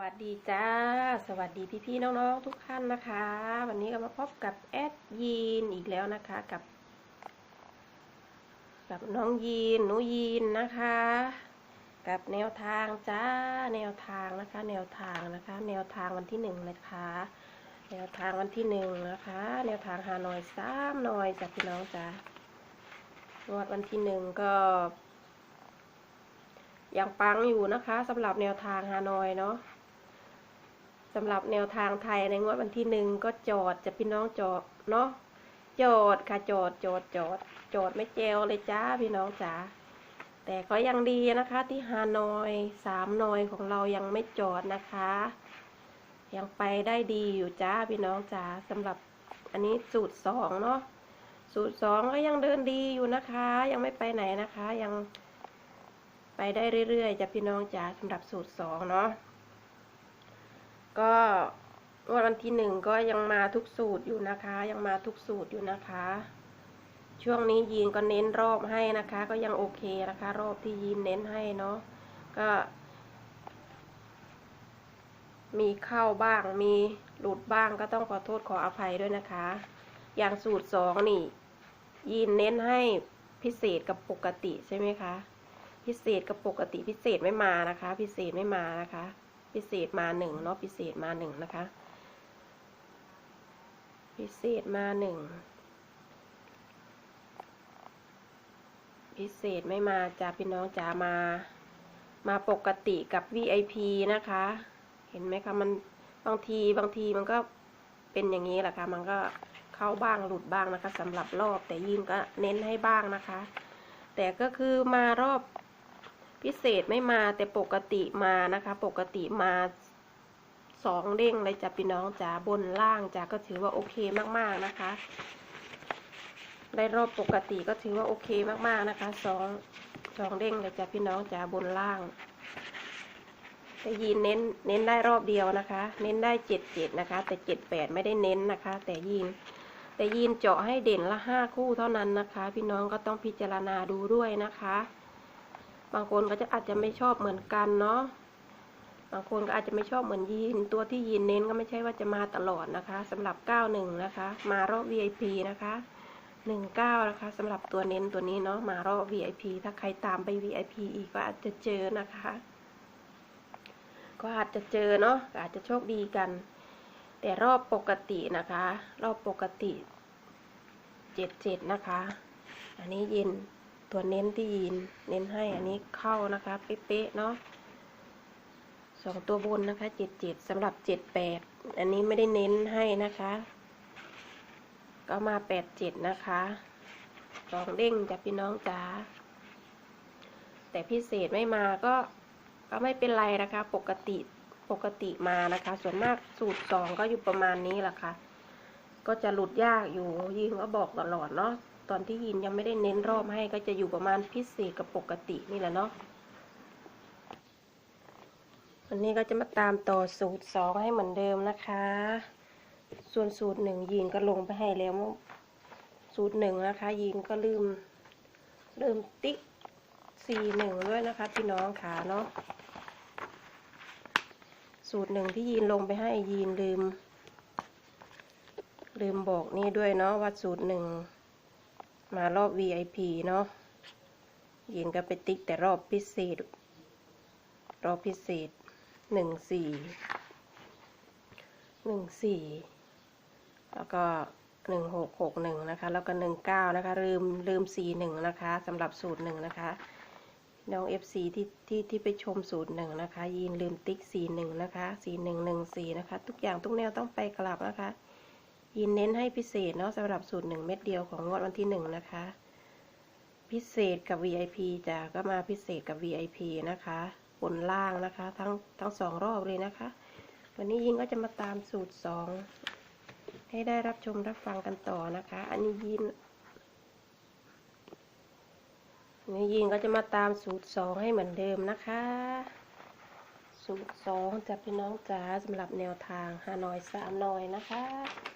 วัสดีจ้า สวัสดีพี่ๆน้องๆทุกท่านนะคะ วันนี้ก็มาพบกับแอดยีนอีกแล้วนะคะกับ กับน้องยีนหนูยีนนะคะ กับแนวทางจ้าแนวทางนะคะ แนวทางนะคะ แนวทางวันที่หนึ่งนะคะ แนวทางวันที่หนึ่งนะคะ แนวทางหานอยสามหน่อยจ้ะพี่น้องจ้างวดวันที่หนึ่งก็ยังปังอยู่นะคะสำหรับแนวทางฮานอยเนาะ สำหรับแนวทางไทยในงวดวันที่หนึ่งก็จอดจะพี่น้องจอดเนาะจอดค่ะจอดจอดจอดจอดไม่เจลเลยจ้าพี่น้องจ๋าแต่ก็ยังดีนะคะที่ฮานอยสามนอยของเรายังไม่จอดนะคะ ยังไปได้ดีอยู่จ้าพี่น้องจ๋าสำหรับอันนี้สูตรสองเนาะสูตรสองก็ยังเดินดีอยู่นะคะ ยังไม่ไปไหนนะคะยังไปได้เรื่อยๆจะพี่น้องจ๋าสำหรับสูตรสองเนาะ ก็วันที่หนึ่งก็ยังมาทุกสูตรอยู่นะคะ ยังมาทุกสูตรอยู่นะคะ ช่วงนี้ยีนก็เน้นรอบให้นะคะ ก็ยังโอเคนะคะ รอบที่ยีนเน้นให้เนาะก็ มีเข้าบ้างมีหลุดบ้างก็ต้องขอโทษขออภัยด้วยนะคะ อย่างสูตรสองนี่ ยีนเน้นให้พิเศษกับปกติใช่ไหมคะ พิเศษกับปกติพิเศษไม่มานะคะ พิเศษไม่มานะคะ พิเศษมาหนึ่งเนาะพิเศษมาหนึ่งนะคะ พิเศษมาหนึ่งพิเศษไม่มาจ้าพี่น้องจ๋ามา มาปกติกับ VIP นะคะ เห็นไหมคะมันบางทีบางทีมันก็เป็นอย่างนี้แหละค่ะมันก็เข้าบ้างหลุดบ้างนะคะสำหรับรอบแต่ยินก็เน้นให้บ้างนะคะ แต่ก็คือมารอบ พิเศษไม่มาแต่ปกติมานะคะ ปกติมาสองเด้งเลยจ้ะพี่น้องจ๋าบนล่างจ้ะก็ถือว่าโอเคมากๆนะคะ ได้รอบปกติก็ถือว่าโอเคมากๆนะคะสองสองเด้งเลยจ้ะพี่น้องจ๋าบนล่างแต่ยีนเน้นเน้นได้รอบเดียวนะคะ เน้นได้เจ็ดเจ็ดนะคะ แต่เจ็ดแปดไม่ได้เน้นนะคะ แต่ยีนแต่ยีนเจาะให้เด่นละห้าคู่เท่านั้นนะคะ พี่น้องก็ต้องพิจารณาดูด้วยนะคะ บางคนก็จะอาจจะไม่ชอบเหมือนกันเนาะบางคนก็อาจจะไม่ชอบเหมือนยีน ตัวที่ยีนเน้นก็ไม่ใช่ว่าจะมาตลอดนะคะสำหรับเก้าหนึ่งนะคะ มารอบ VIP นะคะหนึ่งเก้านะคะสำหรับตัวเน้นตัวนี้เนาะมารอบ VIP ถ้าใครตามไป VIP อีกก็อาจจะเจอนะคะ ก็อาจจะเจอเนาะอาจจะโชคดีกัน แต่รอบปกตินะคะ รอบปกติเจ็ดเจ็ดนะคะ อันนี้ยิน ตัวเน้นที่ยินเน้นให้อันนี้เข้านะคะเป๊ะๆเนาะสองตัวบนนะคะเจ็ดเจ็ดสำหรับเจ็ดแปดอันนี้ไม่ได้เน้นให้นะคะ ก็มาแปดเจ็ดนะคะสองเด้งจากพี่น้องจ๋าแต่พิเศษไม่มาก็ก็ไม่เป็นไรนะคะ ปกติปกติมานะคะ ส่วนมากสูตรสองก็อยู่ประมาณนี้แหละค่ะ ก็จะหลุดยากอยู่ยิงก็บอกตลอดเนาะ ตอนที่ยินยังไม่ได้เน้นรอบให้ก็จะอยู่ประมาณพิเศษกับปกตินี่แหละเนาะวันนี้ก็จะมาตามต่อสูตรสองให้เหมือนเดิมนะคะ ส่วนสูตรหนึ่งยิงก็ลงไปให้แล้ว สูตรหนึ่งนะคะยิงก็ลืมลืมติ๊กสี่หนึ่งด้วยนะคะพี่น้องขาเนาะ สูตรหนึ่งที่ยีนลงไปให้ยีนลืม ลืมบอกนี่ด้วยเนาะว่าสูตรหนึ่ง มารอบ VIP เนาะยีนก็ไปติ๊กแต่รอบพิเศษ รอบพิเศษหนึ่งสี่หนึ่งสี่แล้วก็หนึ่งหกหกหนึ่งนะคะ แล้วก็หนึ่งเก้านะคะ ลืมลืมสี่หนึ่งนะคะสำหรับสูตรหนึ่งนะคะ น้อง FC ที่ที่ที่ไปชมสูตรหนึ่งนะคะยีนลืมติ๊กสี่หนึ่งนะคะสี่หนึ่งหนึ่งสี่นะคะ ทุกอย่างทุกแนวต้องไปกลับนะคะ ยีนเน้นให้พิเศษเนาะสำหรับสูตรหนึ่งเม็ดเดียวของงวดวันที่หนึ่งนะคะ พิเศษกับ VIP จ้ะก็มาพิเศษกับ VIP นะคะบนล่างนะคะ ทั้งทั้งสองรอบเลยนะคะ วันนี้ยินก็จะมาตามสูตรสองให้ได้รับชมรับฟังกันต่อนะคะ อันนี้ยินนี่ยิงก็จะมาตามสูตรสองให้เหมือนเดิมนะคะ สูตรสองจากพี่น้องจ๋าสำหรับแนวทางฮานอยสามนอยนะคะ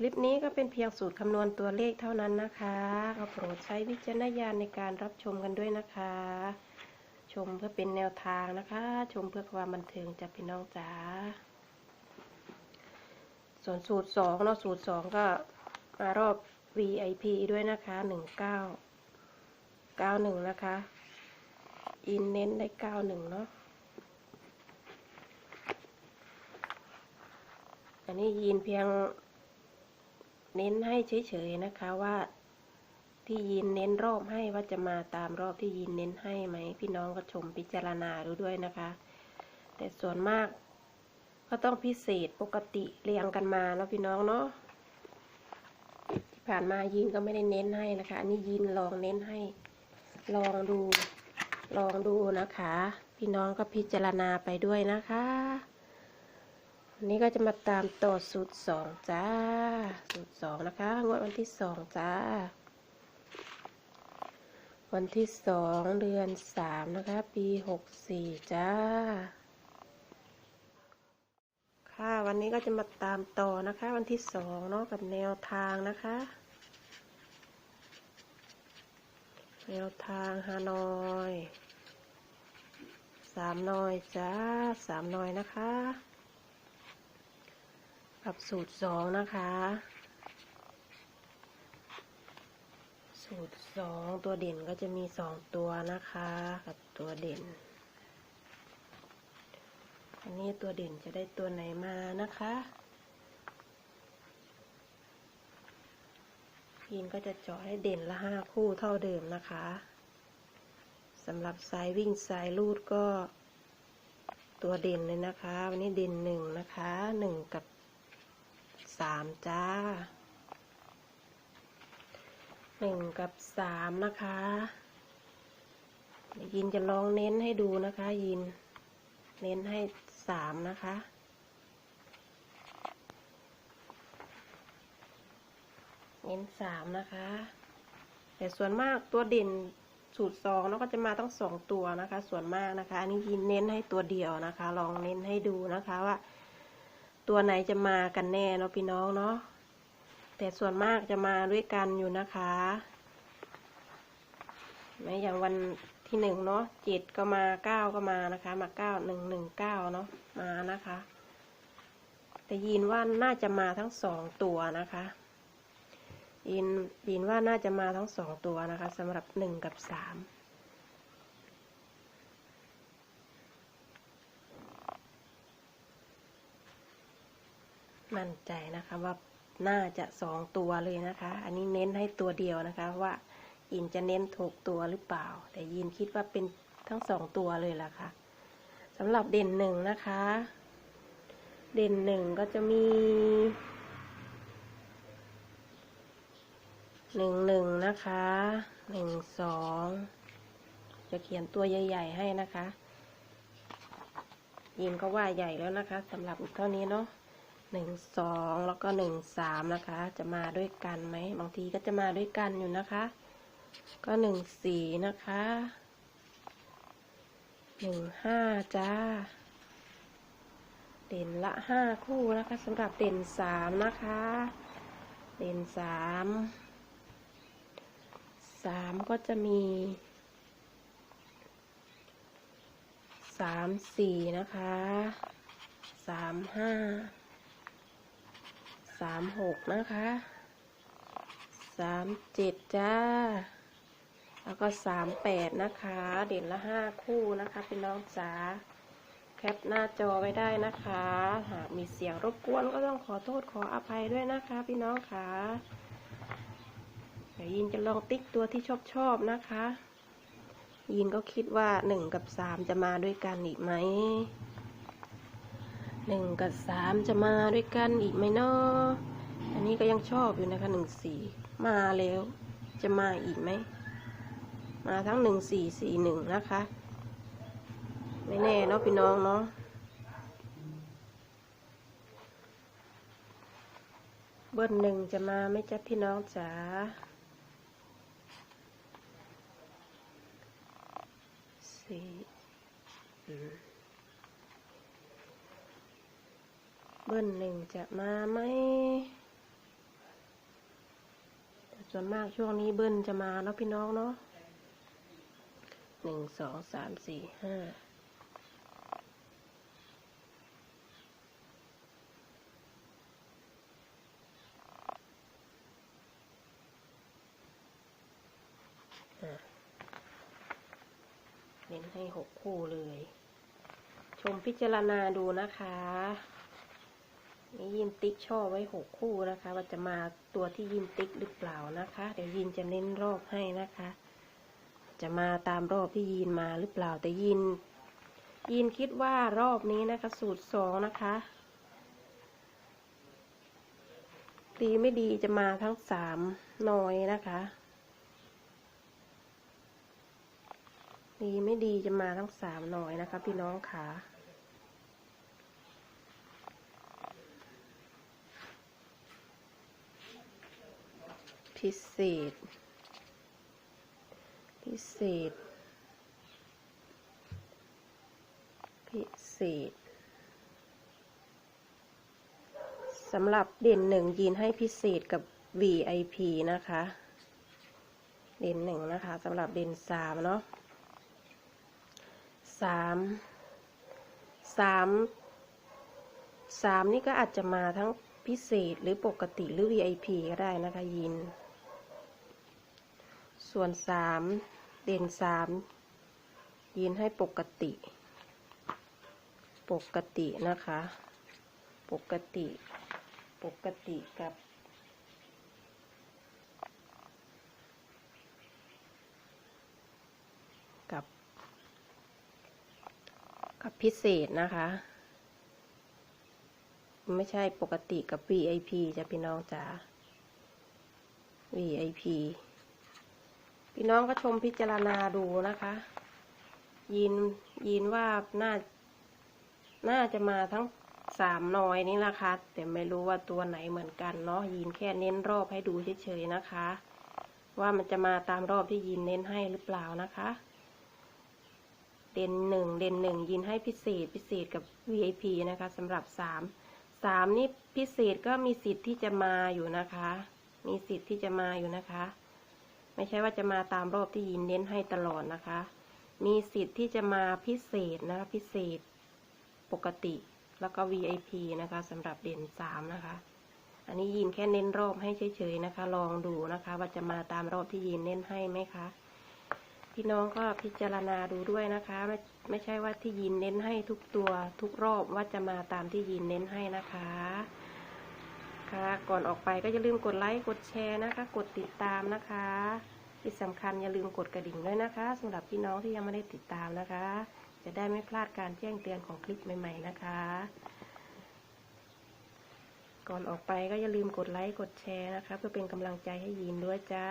คลิปนี้ก็เป็นเพียงสูตรคำนวณตัวเลขเท่านั้นนะคะก็โปรดใช้วิจารณญาณในการรับชมกันด้วยนะคะ ชมเพื่อเป็นแนวทางนะคะ ชมเพื่อความบันเทิงจากพี่น้องจ๋าส่วนสูตรสองเนาะสูตรสองก็มารอบ VIP ด้วยนะคะหนึ่งเก้าเก้าหนึ่งนะคะ อินเน้นได้เก้าหนึ่งเนาะอันนี้ยีนเพียง เน้นให้เฉยๆนะคะว่าที่ยีนเน้นรอบให้ว่าจะมาตามรอบที่ยีนเน้นให้ไหม พี่น้องก็ชมพิจารณาดูด้วยนะคะ แต่ส่วนมาก ก็ต้องพิเศษปกติเรียงกันมาแล้วพี่น้องเนาะที่ผ่านมายีนก็ไม่ได้เน้นให้นะคะ อันนี้ยีนลองเน้นให้ ลองดูลองดูนะคะ พี่น้องก็พิจารณาไปด้วยนะคะ วันนี้ก็จะมาตามต่อสูตรสองจ้า สูตรสองนะคะงวดวันที่สองจ้า วันที่สองเดือนสามนะคะ ปีหกสี่จ้า ค่ะวันนี้ก็จะมาตามต่อนะคะ วันที่สองเนาะกับแนวทางนะคะ แนวทางฮานอยสามนอยจ้าสามนอยนะคะ กับสูตรสองนะคะ สูตรสองตัวเด่นก็จะมีสองตัวนะคะ กับตัวเด่น อันนี้ตัวเด่นจะได้ตัวไหนมานะคะพีนก็จะเจาะให้เด่นละห้าคู่เท่าเดิมนะคะสำหรับสายวิ่งสายลูดก็ตัวเด่นเลยนะคะ วันนี้เด่นหนึ่งนะคะหนึ่งกับ สามจ้าหนึ่งกับสามนะคะ ยินจะลองเน้นให้ดูนะคะ ยิน เน้นให้สามนะคะเน้นสามนะคะ แต่ส่วนมากตัวเด่นสูตรสองเนาก็จะมาทั้งสองตัวนะคะ ส่วนมากนะคะ อันนี้ยินเน้นให้ตัวเดียวนะคะ ลองเน้นให้ดูนะคะว่า ตัวไหนจะมากันแน่เนาะพี่น้องเนาะแต่ส่วนมากจะมาด้วยกันอยู่นะคะไม่อย่างวันที่หนึ่งเนาะเจ็ดก็มาเก้าก็มานะคะ มาเก้าหนึ่งหนึ่งเก้าเนาะมานะคะ แต่ยินว่าน่าจะมาทั้งสองตัวนะคะยินยินว่าน่าจะมาทั้งสองตัวนะคะสำหรับหนึ่งกับสาม มั่นใจนะคะว่าน่าจะสองตัวเลยนะคะ อันนี้เน้นให้ตัวเดียวนะคะว่ายินจะเน้นถูกตัวหรือเปล่า แต่ยินคิดว่าเป็นทั้งสองตัวเลยล่ะค่ะสำหรับเด่นหนึ่งนะคะ เด่นหนึ่งก็จะมีหนึ่งหนึ่งนะคะหนึ่งสองจะเขียนตัวใหญ่ ๆ ให้นะคะ ยินก็ว่าใหญ่แล้วนะคะสำหรับเท่านี้เนาะ หนึ่งสองแล้วก็หนึ่งสามนะคะ จะมาด้วยกันไหมบางทีก็จะมาด้วยกันอยู่นะคะ ก็หนึ่งสี่นะคะหนึ่งห้าจ้า เด่นละห้าคู่นะคะสำหรับเด่นสามนะคะ เด่นสามสามก็จะมีสามสี่นะคะสามห้า สามหกนะคะสามเจ็ดจ้า แล้วก็สามแปดนะคะ เด่นละห้าคู่นะคะพี่น้องจ๋าแคปหน้าจอไว้ได้นะคะ หากมีเสียงรบกวนก็ต้องขอโทษขออภัยด้วยนะคะ พี่น้องค่ะ เดี๋ยวยินจะลองติ๊กตัวที่ชอบชอบนะคะ ยินก็คิดว่าหนึ่งกับสามจะมาด้วยกันอีกไหม หนึ่งกับสามจะมาด้วยกันอีกไหมเนาะอันนี้ก็ยังชอบอยู่นะคะหนึ่งสี่มาแล้ว จะมาอีกไหม มาทั้งหนึ่งสี่สี่หนึ่งนะคะ ไม่แน่เนาะพี่น้องเนาะเบิ้ลหนึ่งจะมาไหม่จ๊ะพี่น้องจ๋าสี่อืม เบิ้ลหนึ่งจะมาไหมส่วนมากช่วงนี้เบิ้ลจะมาเนาะพี่น้องเนาะหนึ่งสองสามสี่ห้าเน้นให้หกคู่เลย ชมพิจารณาดูนะคะ นี่ยินติ๊กช่อไว้หกคู่นะคะ ว่าจะมาตัวที่ยินติ๊กหรือเปล่านะคะ เดี๋ยวยินจะเน้นรอบให้นะคะ จะมาตามรอบที่ยินมาหรือเปล่าแต่ยิน ยินคิดว่ารอบนี้นะคะ สูตรสองนะคะดีไม่ดีจะมาทั้งสามน้อยนะคะดีไม่ดีจะมาทั้งสามน้อยนะคะ พี่น้องค่ะ พิเศษ พิเศษ พิเศษสำหรับเด่นหนึ่งยีนให้พิเศษกับ VIP นะคะ เด่นหนึ่งนะคะสำหรับเด่นสามเนาะสามสามสามนี่ก็อาจจะมาทั้งพิเศษหรือปกติหรือ VIP ก็ได้นะคะยิน ส่วนสามเด่นสามยินให้ปกติ ปกตินะคะ ปกติ ปกติกับ กับ กับพิเศษนะคะ ไม่ใช่ปกติกับ VIP จะพี่น้องจ๋า VIP พี่น้องก็ชมพิจารณาดูนะคะยินยินว่าน่า น่าจะมาทั้งสามน้อยนี่นะคะ แต่ไม่รู้ว่าตัวไหนเหมือนกันเนาะยินแค่เน้นรอบให้ดูเฉยๆนะคะ ว่ามันจะมาตามรอบที่ยินเน้นให้หรือเปล่านะคะ เด่นหนึ่งเด่นหนึ่งยินให้พิเศษพิเศษกับ VIP นะคะสำหรับสามสามนี่พิเศษก็มีสิทธิ์ที่จะมาอยู่นะคะ มีสิทธิ์ที่จะมาอยู่นะคะ ไม่ใช่ว่าจะมาตามรอบที่ยินเน้นให้ตลอดนะคะ มีสิทธิ์ที่จะมาพิเศษนะคะพิเศษปกติแล้วก็ VIP นะคะสำหรับเด่นสามนะคะ อันนี้ยินแค่เน้นรอบให้เฉยๆนะคะ ลองดูนะคะ ว่าจะมาตามรอบที่ยินเน้นให้ไหมคะ พี่น้องก็พิจารณาดูด้วยนะคะ ไม่ไม่ใช่ว่าที่ยินเน้นให้ทุกตัวทุกรอบว่าจะมาตามที่ยินเน้นให้นะคะะคะ ก่อนออกไปก็อย่าลืมกดไลค์กดแชร์นะคะ กดติดตามนะคะ ที่สำคัญอย่าลืมกดกระดิ่งด้วยนะคะสำหรับพี่น้องที่ยังไม่ได้ติดตามนะคะ จะได้ไม่พลาดการแจ้งเตือนของคลิปใหม่ ๆ นะคะ ก่อนออกไปก็อย่าลืมกดไลค์กดแชร์นะคะ เพื่อเป็นกำลังใจให้ยินด้วยจ้า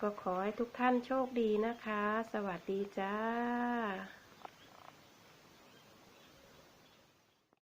ก็ขอให้ทุกท่านโชคดีนะคะ สวัสดีจ้า